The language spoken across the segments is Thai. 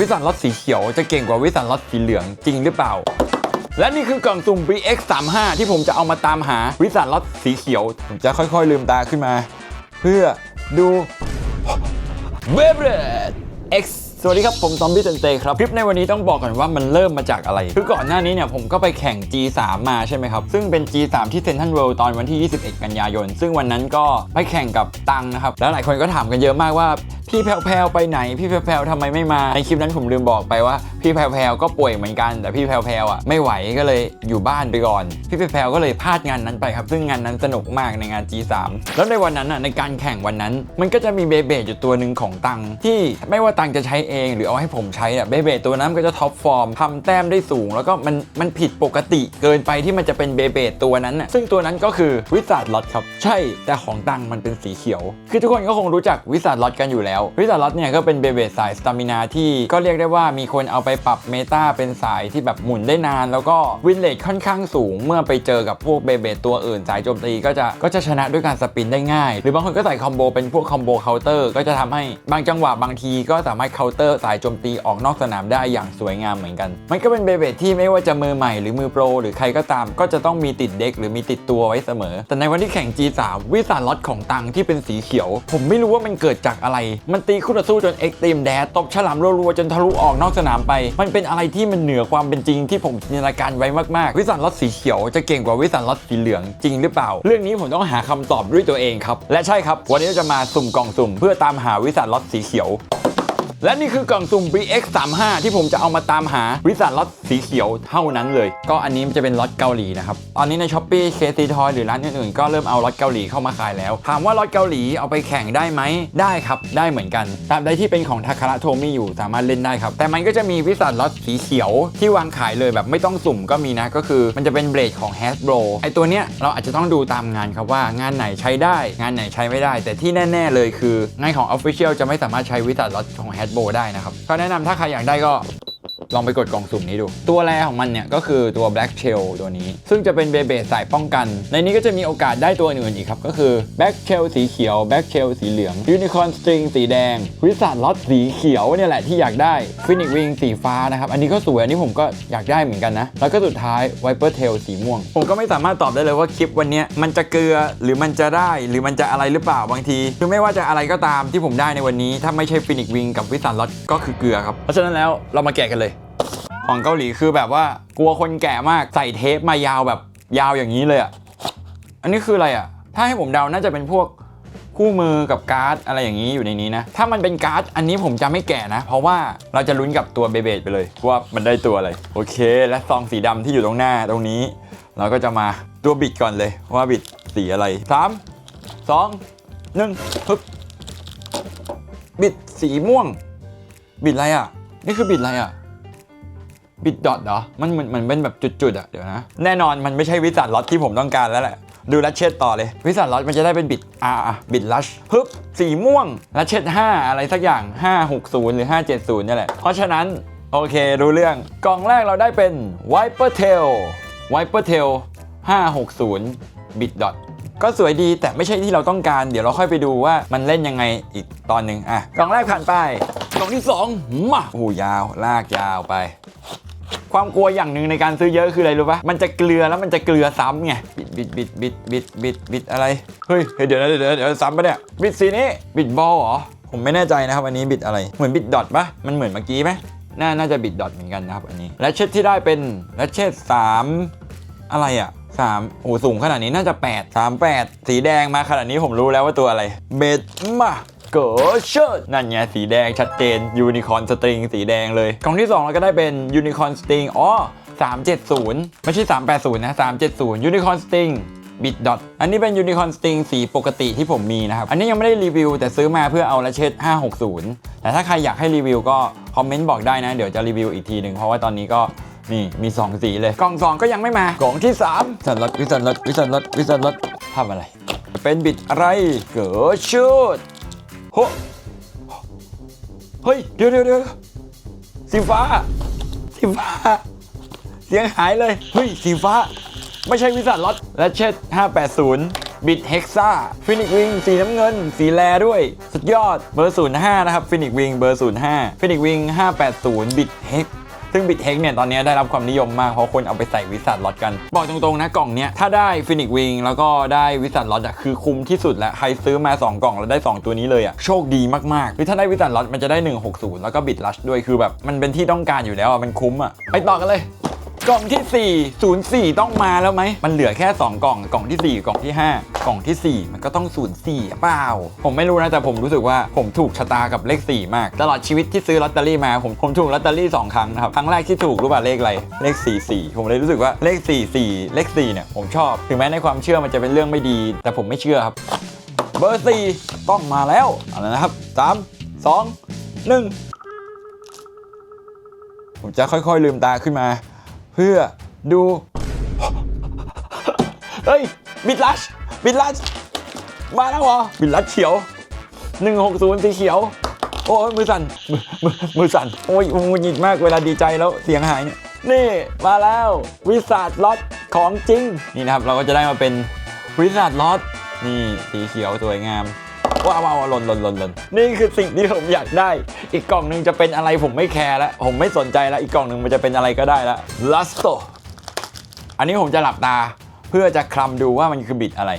วิสันรถสีเขียวจะเก่งกว่าวิสันรถสีเหลืองจริงหรือเปล่า และนี่คือกล่องสุ่ม BX 3 5 ที่ผมจะเอามาตามหาวิสันรถสีเขียว ผมจะค่อยๆลืมตาขึ้นมา เพื่อดูเบเบรด X สวัสดีครับ ผมซอมบี้เซนเตครับ คลิปในวันนี้ต้องบอกก่อนว่ามันเริ่มมาจากอะไร คือก่อนหน้านี้เนี่ยผมก็ไปแข่ง G3 มาใช่ไหมครับ ซึ่งเป็น G3 ที่เซนทันเวิลด์ตอนวันที่ 21 กันยายน ซึ่งวันนั้นก็ไปแข่งกับตังนะครับ แล้วหลายคนก็ถามกันเยอะมากว่าพี่แพลวๆไปไหน พี่แพลวๆทำไมไม่มาในคลิปนั้นผมลืมบอกไปว่าพี่แพลวๆก็ป่วยเหมือนกันแต่พี่แพลวๆอะไม่ไหวก็เลยอยู่บ้านไปก่อน พี่แพลวๆก็เลยพลาดงานนั้นไปครับ ซึ่งงานนั้นสนุกมากในงาน G3 แล้วในวันนั้นอะในการแข่งวันนั้น มันก็จะมีเบเบอยู่ตัวหนึ่งของตังที่ไม่ว่าตังจะใช้เองหรือเอาให้ผมใช้อะเบเบตัวนั้นก็จะท็อปฟอร์มทำแต้มได้สูง แล้วก็มันมันผิดปกติเกินไปที่มันจะเป็นเบเบตัวนั้นน่ะซึ่งตัวนั้นก็คือวิสาดล็อตครับ ใช่แต่ของตังมันเป็นสีเขียว คือทุกคนก็คงรู้จักวิสาดล็อตกันอยู่แล้ว วิสาดล็อตเนี่ยก็เป็นเบเบสายสตามินาที่ก็เรียกได้ว่ามีคนเอาไปปรับเมตาเป็นสายที่แบบหมุนได้นาน แล้วก็วินเลทค่อนข้างสูง เมื่อไปเจอกับพวกเบเบตัวอื่นสายโจมตีก็จะก็จะชนะด้วยการสปินได้ง่าย หรือบางคนก็ใส่คอมโบเป็นพวกคอมโบเคาน์เตอร์ก็จะทำให้บางจังหวะบางทีก็สามารถเคาน์เตอร์สายโจมตีออกนอกสนามได้อย่างสวยงามเหมือนกัน มันก็เป็นเบเบดที่ไม่ว่าจะมือใหม่หรือมือโปร หรือใครก็ตาม ก็จะต้องมีติดเด็กหรือมีติดตัวไว้เสมอ แต่ในวันที่แข่ง G3 วิสาล็อตของตังที่เป็นสีเขียว ผมไม่รู้ว่ามันเกิดจากอะไร มันตีคู่ต่อสู้จนเอ็กซ์ตรีมแดดตบฉลามรัวๆจนทะลุออกนอกสนามไป มันเป็นอะไรที่มันเหนือความเป็นจริงที่ผมจินตนาการไว้มากๆ วิสันล็อตสีเขียวจะเก่งกว่าวิสันล็อตสีเหลืองจริงหรือเปล่า เรื่องนี้ผมต้องหาคำตอบด้วยตัวเองครับ และใช่ครับ วันนี้เราจะมาสุ่มกล่องสุ่ม เพื่อตามหาวิสันล็อตสีเขียว และนี่คือกล่องสุ่ม BX 3 5 ที่ผมจะเอามาตามหาวิสันล็อตสีเขียวเท่านั้นเลย ก็อันนี้มันจะเป็นล็อตเกาหลีนะครับ ตอนนี้ใน s h อ p e e เคซีทอยหรือร้านอื่นๆก็เริ่มเอาล็อตเกาหลีเข้ามาขายแล้ว ถามว่าล็อตเกาหลีเอาไปแข่งได้ไหม ได้ครับ ได้เหมือนกันตาบใดที่เป็นของทาคาระโทมิอยู่สามารถเล่นได้ครับ แต่มันก็จะมีวิสันล็อตสีเขียวที่วางขายเลยแบบไม่ต้องสุ่มก็มีนะ ก็คือมันจะเป็นเบรดของ Hasbro ไอตัวเนี้ยเราอาจจะต้องดูตามงานครับว่างานไหนใช้ได้ งานไหนใช้ไม่ได้ แต่ที่แน่ ๆ เลยคืองานของ Official จะไม่สามารถใช้วิสันล็อตของ Hasbro โบได้นะครับก็แนะนำถ้าใครอยากได้ก็ ลองไปกดกล่องสุ่มนี้ดู ตัวแรของมันเนี่ยก็คือตัว Black Shell ตัวนี้ ซึ่งจะเป็นเบเบสายป้องกัน ในนี้ก็จะมีโอกาสได้ตัวอื่นอีกครับ ก็คือ Black Shell สีเขียว Black Shell สีเหลือง Unicorn String สีแดงวิสัทล็อตสีเขียวเนี่ยแหละที่อยากได้ Phoenix Wing สีฟ้านะครับ อันนี้ก็สวย อันนี้ผมก็อยากได้เหมือนกันนะ แล้วก็สุดท้าย Viper Tail สีม่วง ผมก็ไม่สามารถตอบได้เลยว่าคลิปวันนี้มันจะเกลือหรือมันจะได้หรือมันจะอะไรหรือเปล่าบางทีคือไม่ว่าจะอะไรก็ตามที่ผมได้ในวันนี้ ถ้าไม่ใช่ Phoenix Wing กับวิสัทล็อตก็คือเกลือครับเพราะฉะนั้นแล้วเรามาแกะกันเลย ของเกาหลีคือแบบว่ากลัวคนแก่มากใส่เทปมายาวแบบยาวอย่างนี้เลยอะ อันนี้คืออะไรอะ ถ้าให้ผมเดาน่าจะเป็นพวกคู่มือกับการ์ดอะไรอย่างนี้อยู่ในนี้นะ ถ้ามันเป็นการ์ดอันนี้ผมจะไม่แกะนะ เพราะว่าเราจะลุ้นกับตัวเบเบดไปเลยว่ามันได้ตัวอะไร โอเค และซองสีดำที่อยู่ตรงหน้าตรงนี้ เราก็จะมาตัวบิดก่อนเลยว่าบิดสีอะไรสามสองหนึ่งฮึบบิดสีม่วง บิดอะไรอะ นี่คือบิดอะไรอะ บิดดอทเหรอ มันเหมือนมือนเป็นแบบจุดๆอะเดี๋ยวนะ แน่นอนมันไม่ใช่วิสัทล็อตที่ผมต้องการแล้วแหละ ดูลัชเชตต่อเลย วิสัทล็อตมันจะได้เป็นบิดอ่าบิดลัชฮึบสีม่วงลัชเชต5 อะไรสักอย่าง 560 หรือ 570นี่แหละ เพราะฉะนั้นโอเครู้เรื่อง กล่องแรกเราได้เป็น Viper Tail Viper Tail 560บิดดอทก็สวยดีแต่ไม่ใช่ที่เราต้องการ เดี๋ยวเราค่อยไปดูว่ามันเล่นยังไงอีกตอนหนึ่งอะ กล่องแรกผ่านไป กล่องที่สองมาโอ้ยาว ลากยาวไป ความกลัวอย่างหนึ่งในการซื้อเยอะคืออะไรรู้ปะมันจะเกลือแล้วมันจะเกลือซ้ำไงบิดบิดบิดบิดบิดบิดบิดอะไรเฮ้ยเดี๋ยวนะเดี๋ยวเดี๋ยวซ้ำปะเนี่ยบิดสีนี้บิดบอลเหรอผมไม่แน่ใจนะครับอันนี้บิดอะไรเหมือนบิดดอทปะมันเหมือนเมื่อกี้ไหมน่าน่าจะบิดดอทเหมือนกันนะครับอันนี้และเชดที่ได้เป็นและเชดสามอะไรอะสามโอ้สูงขนาดนี้น่าจะ8 3 8สีแดงมาขนาดนี้ผมรู้แล้วว่าตัวอะไรเบดมา เกิดเชิดนั่นไงสีแดงชัดเจนยูนิคอนสตริงสีแดงเลย กล่องที่ 2 เราก็ได้เป็นยูนิคอนสตริงอ๋อ370 ไม่ใช่ 380 นะ 370ยูนิคอนสตริงบิดดอทอันนี้เป็นยูนิคอนสตริงสีปกติที่ผมมีนะครับ อันนี้ยังไม่ได้รีวิว แต่ซื้อมาเพื่อเอาละเชด560 แต่ถ้าใครอยากให้รีวิวก็คอมเมนต์บอกได้นะ เดี๋ยวจะรีวิวอีกทีหนึ่งเพราะว่าตอนนี้ก็นี่มี 2 สีเลย กล่อง 2 ก็ยังไม่มากล่องที่3สันรถวิสันรถวิสันรถวิสันรถทำอะไร เป็นบิดอะไร เกิดชุด โหเฮ้ย เดี๋ยวเดี๋ยวเดี๋ยวสีฟ้า สีฟ้า เสียงหายเลย เฮ้ย สีฟ้า ไม่ใช่วิสันรถและเช็ด580 บิดเฮกซ่าฟินิกวิงสีน้ำเงิน สีแลด้วย สุดยอด เบอร์ 05 นะครับฟินิกวิงเบอร์ 05ฟินิกวิง580 บิดเฮก ซึ่งบิทเทคเนี่ยตอนนี้ได้รับความนิยมมากเพราะคนเอาไปใส่วิสัทล็อตกัน บอกตรงๆนะกล่องเนี้ยถ้าได้ฟินิกวิงแล้วก็ได้วิสัทล็อตอะคือคุ้มที่สุดแล้วใครซื้อมา 2 กล่องแล้วได้ 2 ตัวนี้เลยอะโชคดีมากๆคือถ้าได้วิสัทล็อตมันจะได้ 160 แล้วก็บิดลัชด้วยคือแบบมันเป็นที่ต้องการอยู่แล้วอะมันคุ้มอะไปต่อกันเลย กล่องที่ 4 04 ต้องมาแล้วไหม มันเหลือแค่ 2 กล่อง กล่องที่ 4 กล่องที่ 5 กล่องทีสี่ 4 มันก็ต้อง 04 เปล่า ผมไม่รู้นะ แต่ผมรู้สึกว่าผมถูกชะตากับเลข 4 มาก ตลอดชีวิตที่ซื้อลอตเตอรี่มา ผมผมถูกลอตเตอรี่ 2 ครั้งนะครับ ครั้งแรกที่ถูกรู้ป่ะเลขอะไร เลข 44 ผมเลยรู้สึกว่าเลข 44 เลข 4 เนี่ยผมชอบ ถึงแม้ในความเชื่อมันจะเป็นเรื่องไม่ดี แต่ผมไม่เชื่อครับ เบอร์ 4 ต้องมาแล้วเอาละนะครับ 3 2 1 ผมจะค่อยๆลืมตาขึ้นมา เพื่อดูเฮ้ยบิดลัชบิดลัชมาแล้วเหรอบิดลัชเขียว 160สีเขียว โอ้ยมือสั่นมือมือมือสั่นโอ้ยงุนงิดมากเวลาดีใจแล้วเสียงหายเนี่ยนี่มาแล้ววิสาดล็อตของจริง นี่นะครับเราก็จะได้มาเป็นวิสาดล็อตนี่สีเขียวสวยงามว้าวว้าวหล่นหล่นหล่นหล่นนี่คือสิ่งที่ผมอยากได้ อีกกล่องหนึ่งจะเป็นอะไรผมไม่แคร์แล้ว ผมไม่สนใจแล้ว อีกกล่องหนึ่งมันจะเป็นอะไรก็ได้แล้วลัสโตอันนี้ผมจะหลับตาเพื่อจะคลำดูว่ามันคือบิดอะไร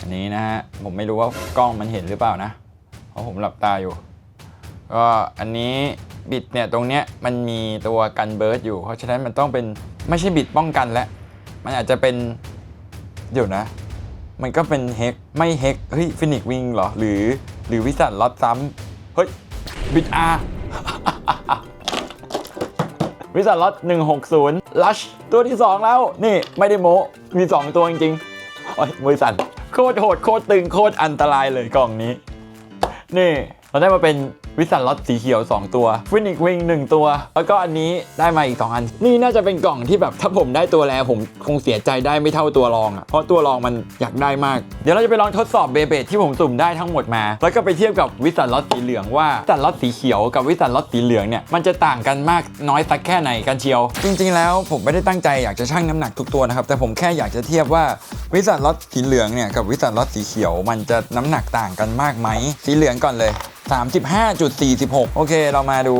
อันนี้นะฮะ ผมไม่รู้ว่ากล้องมันเห็นหรือเปล่านะ เพราะผมหลับตาอยู่ ก็อันนี้บิดเนี่ยตรงเนี้ยมันมีตัวกันเบิร์ดอยู่ เพราะฉะนั้นมันต้องเป็นไม่ใช่บิดป้องกันแล้ว มันอาจจะเป็นเดี๋ยวนะ มันก็เป็นเฮกไม่เฮกเฮ้ยฟินิกวิงเหรอ หรือหรือวิสัทล็อตซ้ำเฮ้ย บิดอาวิสัลล็อต160 ลัชตัวที่ 2 แล้ว นี่ไม่ได้โม้มี 2 ตัวจริงๆโอ้ยมือสั่น โคตรโหด โคตรตึง โคตรอันตรายเลยกล่องนี้ นี่ เราได้มาเป็น วิสันล็อตสีเขียว 2 ตัวฟินิกวิง1ตัว แล้วก็อันนี้ได้มาอีก 2 อัน นี่น่าจะเป็นกล่องที่แบบถ้าผมได้ตัวแล้วผมคงเสียใจได้ไม่เท่าตัวรองอะ่ะเพราะตัวรองมันอยากได้มาก เดี๋ยวเราจะไปลองทดสอบเบเบดที่ผมสุ่มได้ทั้งหมดมา แล้วก็ไปเทียบกับวิสันล็อตสีเหลืองว่าวิสันล็อตสีเขียวกับวิสันล็อตสีเหลืองเนี่ยมันจะต่างกันมากน้อยสักแค่ไหนกันเชียว จริงๆแล้วผมไม่ได้ตั้งใจอยากจะชั่งน้ำหนักทุกตัวนะครับแต่ผมแค่อยากจะเทียบว่าวิสันล็อตสีเหลืองเนี่ยกับวิสันล็อตสีเขียว มันจะน้ำหนักต่างกันมากไหมสีเหลืองก่อนเลย 35.46 โอเค เรามาดู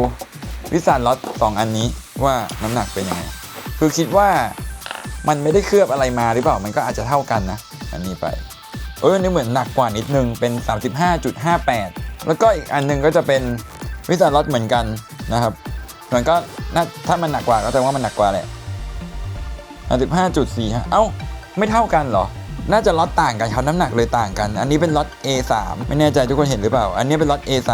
วิสันล็อต2อันนี้ว่าน้ำหนักเป็นยังไง คือคิดว่ามันไม่ได้เคลือบอะไรมาหรือเปล่า มันก็อาจจะเท่ากันนะ อันนี้ไป เออนี่เหมือนหนักกว่านิดนึง เป็น 35.58 แล้วก็อีกอันหนึงก็จะเป็นวิสันล็อตเหมือนกันนะครับ มันก็นถ้ามันหนักกว่าก็แสดงว่ามันหนักกว่าแหละ35.4ฮะเอ้า ไม่เท่ากันเหรอ น่าจะล็อตต่างกันเขาน้ำหนักเลยต่างกัน อันนี้เป็นล็อต A3 ไม่แน่ใจทุกคนเห็นหรือเปล่า อันนี้เป็นล็อต A3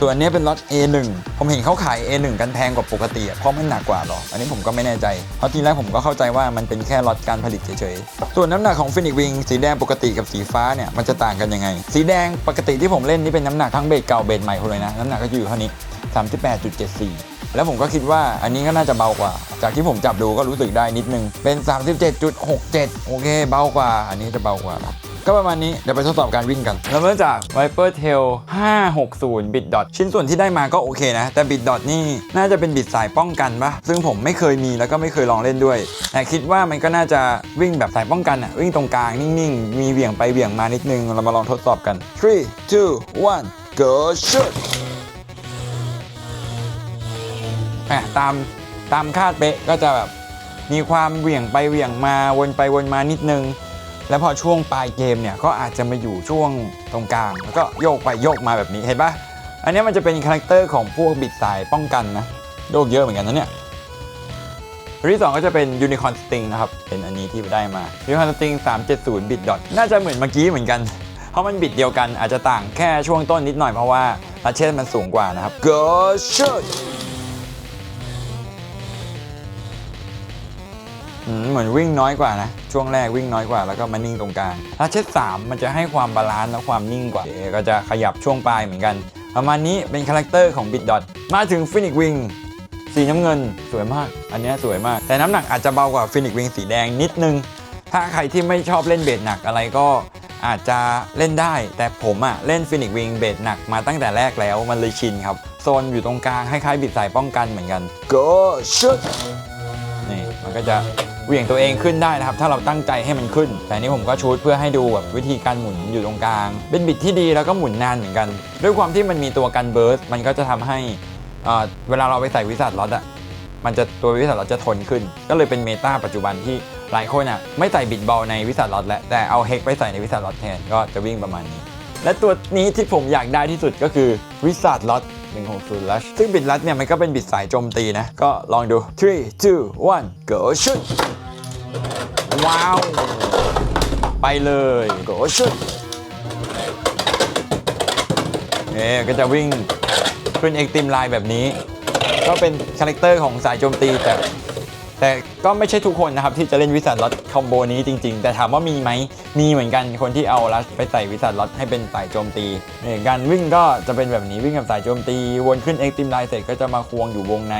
ส่วนอันนี้เป็นล็อต A1 ผมเห็นเขาขาย A1 กันแพงกว่าปกติเพราะมันหนักกว่าหรอ อันนี้ผมก็ไม่แน่ใจ เพราะทีแรกผมก็เข้าใจว่ามันเป็นแค่ล็อตการผลิตเฉยๆ ส่วนน้ำหนักของฟินิกวิงสีแดงปกติกับสีฟ้าเนี่ยมันจะต่างกันยังไง สีแดงปกติที่ผมเล่นนี่เป็นน้ำหนักทั้งเบสเก่าเบสใหม่หมดเลยนะ น้ำหนักก็อยู่เท่านี้ 38.74 แล้วผมก็คิดว่าอันนี้ก็น่าจะเบากว่า จากที่ผมจับดูก็รู้สึกได้นิดนึง เป็น 37.67 โอเค เบากว่า อันนี้จะเบากว่าก็ประมาณนี้ เดี๋ยวไปทดสอบการวิ่งกันเริ่มต้นจาก Viper Tail 560 Bit Dot ชิ้นส่วนที่ได้มาก็โอเคนะ แต่ Bit Dot นี่น่าจะเป็นบิดสายป้องกันปะซึ่งผมไม่เคยมีแล้วก็ไม่เคยลองเล่นด้วย แต่คิดว่ามันก็น่าจะวิ่งแบบสายป้องกันอะวิ่งตรงกลางนิ่งๆ มีเหวี่ยงไปเหวี่ยงมานิดนึง เรามาลองทดสอบกัน 3 2 1 go shoot อะตาม ตามคาดเป๊ะก็จะแบบมีความเหวี่ยงไปเหวี่ยงมาวนไปวนมานิดนึง แล้วพอช่วงปลายเกมเนี่ยก็อาจจะมาอยู่ช่วงตรงกลาง แล้วก็โยกไปโยกมาแบบนี้เห็นปะอันนี้มันจะเป็นคาแรคเตอร์ของพวกบิดสายป้องกันนะโยกเยอะเหมือนกันนะเนี่ยอันที่สองก็จะเป็นยูนิคอ n นสติงนะครับ เป็นอันนี้ที่ได้มายูนิคอ n นสติง370 บิตดอทน่าจะเหมือนเมื่อกี้เหมือนกัน เพราะมันบิดเดียวกันอาจจะต่างแค่ช่วงต้นนิดหน่อยเพราะว่าลัชเชนมันสูงกว่านะครับ go shoot เหมือนวิ่งน้อยกว่านะ ช่วงแรกวิ่งน้อยกว่าแล้วก็มานิ่งตรงกลาง ถ้าเช็ด3มันจะให้ความบาลานซ์และความนิ่งกว่าเดี๋ยวก็จะขยับช่วงปลายเหมือนกัน ประมาณนี้เป็นคาแรคเตอร์ของ Bit Dot มาถึง Phoenix Wing สีน้ำเงินสวยมาก อันนี้สวยมาก แต่น้ำหนักอาจจะเบากว่า Phoenix Wing สีแดงนิดนึง ถ้าใครที่ไม่ชอบเล่นเบสหนักอะไรก็อาจจะเล่นได้ แต่ผมอะเล่น Phoenix Wing เบสหนักมาตั้งแต่แรกแล้วมันเลยชินครับ โซนอยู่ตรงกลางคล้ายๆบิดสายป้องกันเหมือนกัน Go shoot นี่มันก็จะ เหวี่ยงตัวเองขึ้นได้นะครับ ถ้าเราตั้งใจให้มันขึ้น แต่นี้ผมก็ชูดเพื่อให้ดูแบบวิธีการหมุนอยู่ตรงกลาง เป็นบิดที่ดีแล้วก็หมุนนานเหมือนกัน ด้วยความที่มันมีตัวกันเบิร์สมันก็จะทำให้เอ่อเวลาเราไปใส่วิสัทล็อตอะมันจะตัววิสัทล็อตจะทนขึ้น ก็เลยเป็นเมตาปัจจุบันที่หลายคนอะไม่ใส่บิดบอลในวิสัทล็อตแล้วแต่เอาเฮกไปใส่ในวิสัทล็อตแทนก็จะวิ่งประมาณนี้ และตัวนี้ที่ผมอยากได้ที่สุดก็คือวิสัทล็อต160 Lush ซึ่งบิดลัดเนี่ยมันก็เป็นบิดสายโจมตีนะ ก็ลองดู 3 2 1 go shoot ว้าว ไปเลย go shoot เอ๊ก็จะวิ่งขึ้นเอ็กติมไลน์แบบนี้ ก็เป็นคาแรคเตอร์ของสายโจมตีแต่แต่ก็ไม่ใช่ทุกคนนะครับ ที่จะเล่นวิสัทล็อตคอมโบนี้จริง ๆ แต่ถามว่ามีไหมมีเหมือนกันคนที่เอาลัสไปใส่วิสัทล็อตให้เป็นสายโจมตีเนี่ยการวิ่งก็จะเป็นแบบนี้วิ่งกับสายโจมตี วนขึ้นเอ็กติมไลน์เสร็จก็จะมาควงอยู่วงใน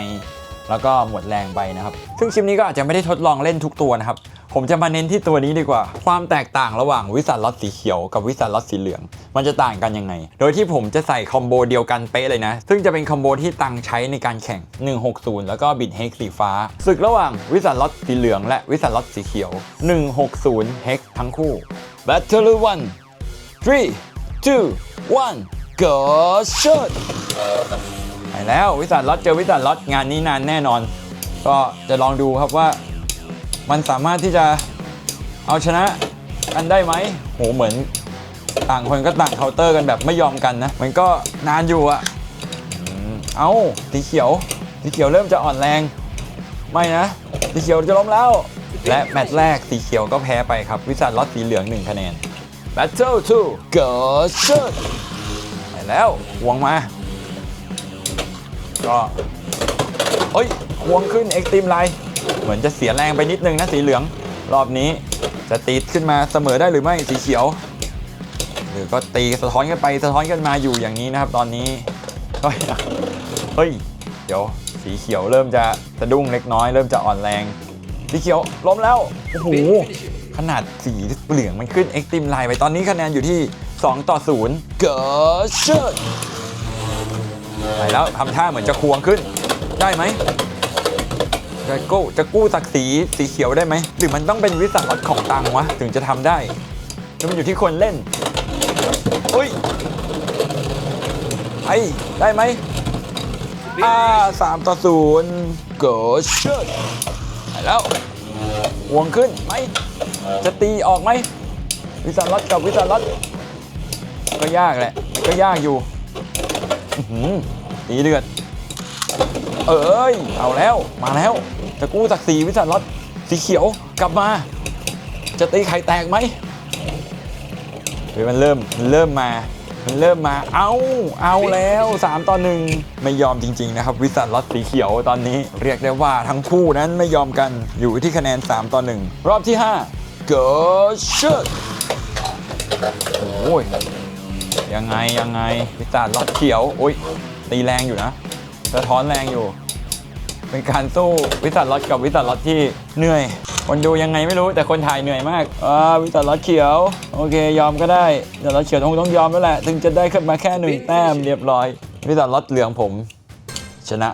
แล้วก็หมดแรงไปนะครับ ซึ่งคลิปนี้ก็อาจจะไม่ได้ทดลองเล่นทุกตัวนะครับ ผมจะมาเน้นที่ตัวนี้ดีกว่า ความแตกต่างระหว่างวิสัทล็อตสีเขียวกับวิสัทล็อตสีเหลือง มันจะต่างกันยังไง โดยที่ผมจะใส่คอมโบเดียวกันเป๊ะเลยนะ ซึ่งจะเป็นคอมโบที่ตังใช้ในการแข่ง 160 แล้วก็บิดเฮกสีฟ้า ศึกระหว่างวิสัทล็อตสีเหลือง และวิสัทล็อตสีเขียว 160 เฮกทั้งคู่ Battle 1 3 2 1 go shoot ไปแล้ววิสัทล็อตเจอวิสัทล็อตงานนี้นานแน่นอน ก็จะลองดูครับว่า มันสามารถที่จะเอาชนะกันได้ไหมโหเหมือนต่างคนก็ต่างเคาน์เตอร์กันแบบไม่ยอมกันนะ มันก็นานอยู่อะเอาสีเขียวสีเขียวเริ่มจะอ่อนแรง ไม่นะสีเขียวจะล้มแล้ว และแมตช์แรกสีเขียวก็แพ้ไปครับ วิสัทล็อตสีเหลือง1คะแนน Battle 2 Go Shoot ไปแล้วหวงมา ก็เฮ้ยควงขึ้นเอ็กต m มไลน์เหมือนจะเสียแรงไปนิดนึงนะสีเหลืองรอบนี้จะตีขึ้นมาเสมอได้หรือไม่สีเขียว หรือก็ตีสะท้อนกันไปสะท้อนกันมาอยู่อย่างนี้นะครับ ตอนนี้เฮ้ยเฮ้ยเดี๋ยวสีเขียวเริ่มจะสะดุ้งเล็กน้อย เริ่มจะอ่อนแรง สีเขียวล้มแล้วโอ้โหขนาดสีเหลืองมันขึ้นเอ็กต m มไลน์ไปตอนนี้คะแนนอยู่ที่ 2 ต่อ 0 เกิดเชิด ไปแล้วทำท่าเหมือนจะควงขึ้น ได้ไหมจะกู้จะกู้ศักดิ์ศรีสีเขียวได้ไหม หรือมันต้องเป็นวิสัทล็อตของตังวะ ถึงจะทำได้แล้วมันอยู่ที่คนเล่นอุ้ยไอ้ได้ไหมอ่าสามต่อศูนย์โกชดไปแล้ววงขึ้นไหมจะตีออกไหมวิสัทล็อตกับวิสัทล็อตก็ยากแหละ ก็ยากอยู่อื้อหือ ตีเดือด เอ้ย เอาแล้ว มาแล้วจะกู้จากสีวิสัทล็อตสีเขียวกลับมา จะตีไข่แตกไหมเฮ้ยมันเริ่มมันเริ่มมา มันเริ่มมา เอาเอาแล้ว 3 ต่อ1ไม่ยอมจริง ๆ นะครับ วิสัทล็อตสีเขียวตอนนี้เรียกได้ว่าทั้งคู่นั้นไม่ยอมกันอยู่ที่คะแนน 3 ต่อ1รอบที่5 go shoot โอ้ย ยังไงยังไงวิจารณ์ล็อตเขียวโอ้ยตีแรงอยู่นะสะท้อนแรงอยู่ เป็นการสู้วิสัทล็อตกับวิสัทล็อตที่เหนื่อย คนดูยังไงไม่รู้แต่คนถ่ายเหนื่อยมากอ่าวิสัทล็อตเขียว โอเคยอมก็ได้วิสัทล็อตเขียวต้องต้องยอมแล้วแหละถึงจะได้ขึ้นมาแค่หนึ่งแต้มเรียบร้อย วิสัทล็อตเหลืองผม ชนะ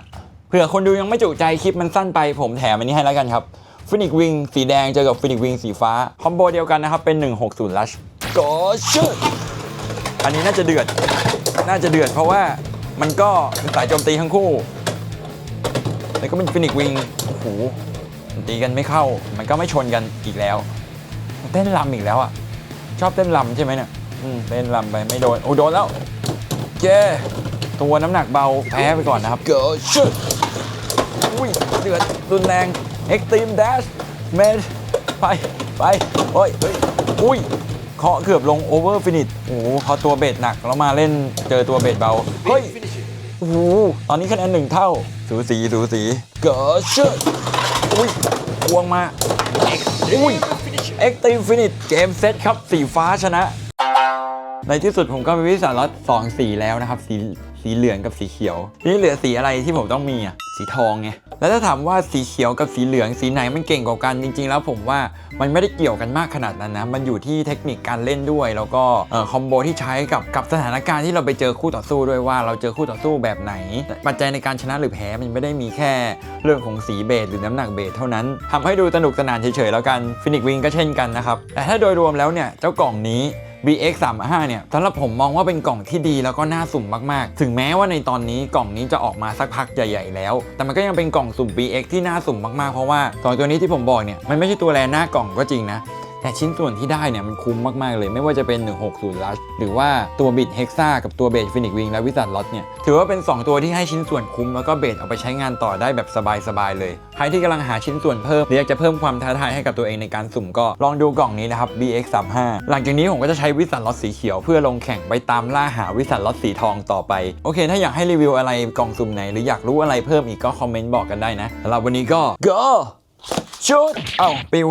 เผื่อคนดูยังไม่จุใจคลิปมันสั้นไปผมแถมอันนี้ให้แล้วกันครับฟินิกวิงสีแดงเจอกับฟินิกวิงสีฟ้าคอมโบเดียวกันนะครับเป็น 160 Lush ก็ชุด อันนี้น่าจะเดือด น่าจะเดือด เพราะว่ามันก็เป็นสายโจมตีทั้งคู่ แล้วก็เป็นฟินิกวิง โอ้โหมันตีกันไม่เข้า มันก็ไม่ชนกันอีกแล้ว เต้นลำอีกแล้วอะ ชอบเต้นลำใช่ไหมเนี่ยอืมเต้นลำไปไม่โดน โอ้โดนแล้วเย้ตัวน้ำหนักเบาแพ้ไปก่อนนะครับ Go shoot อุ้ยเดือดรุนแรง Extreme Dash เมดไป ไป โอ้ยเฮ้ยอุ้ย เคาะเกือบลงโอเวอร์ฟินิชโอ้โหพอตัวเบสหนักแล้วมาเล่นเจอตัวเบสเบา เฮ้ย โอ้โห ตอนนี้คะแนนหนึ่งเท่า สูสี สูสีเกิดเชิดอุ้ยควงมาอุ้ยเอ็กตีฟินิชเกมเซตครับ สีฟ้าชนะ ในที่สุดผมก็มีวิสาล็อตสองสีแล้วนะครับ สีสีเหลืองกับสีเขียว นี่เหลือสีอะไรที่ผมต้องมีอะ สีทองไง แล้วถ้าถามว่าสีเขียวกับสีเหลืองสีไหนมันเก่งกว่ากันจริง ๆ แล้วผมว่ามันไม่ได้เกี่ยวกันมากขนาดนั้นนะ มันอยู่ที่เทคนิคการเล่นด้วย แล้วก็คอมโบที่ใช้กับกับสถานการณ์ที่เราไปเจอคู่ต่อสู้ด้วยว่าเราเจอคู่ต่อสู้แบบไหน ปัจจัยในการชนะหรือแพ้มันไม่ได้มีแค่เรื่องของสีเบสหรือน้ำหนักเบสเท่านั้นทำให้ดูสนุกสนานเฉยๆแล้วกันฟินิกวิงก็เช่นกันนะครับแต่ถ้าโดยรวมแล้วเนี่ยเจ้ากล่องนี้ BX 3 5 เนี่ยสำหรับผมมองว่าเป็นกล่องที่ดีแล้วก็น่าสุ่มมากๆ ถึงแม้ว่าในตอนนี้กล่องนี้จะออกมาสักพักใหญ่ๆแล้ว แต่มันก็ยังเป็นกล่องสุ่ม BX ที่น่าสุ่มมากๆ เพราะว่าสองตัวนี้ที่ผมบอกเนี่ยมันไม่ใช่ตัวแลหน้ากล่องก็จริงนะ แต่ชิ้นส่วนที่ได้เนี่ยมันคุ้มมาก ๆ เลย ไม่ว่าจะเป็น 160 ลัชหรือว่าตัวบิดเฮกซ่ากับตัวเบสฟินิกวิงและวิสัทล็อตเนี่ย ถือว่าเป็น 2 ตัวที่ให้ชิ้นส่วนคุ้ม แล้วก็เบสเอาไปใช้งานต่อได้แบบสบาย ๆ เลย ใครที่กำลังหาชิ้นส่วนเพิ่มหรืออยากจะเพิ่มความท้าทายให้กับตัวเองในการสุ่มก็ลองดูกล่องนี้นะครับ BX 3 5 หลังจากนี้ผมก็จะใช้วิสัทล็อตสีเขียวเพื่อลงแข่งไปตามล่าหาวิสัทล็อตสีทองต่อไปโอเค ถ้าอยากให้รีวิวอะไรกล่องสุ่มไหนหรืออยากรู้อะไรเพิ่มอีกก็คอมเมนต์บอกกันได้นะสำหรับวันนี้ก็ go ชุดเอ้าปิว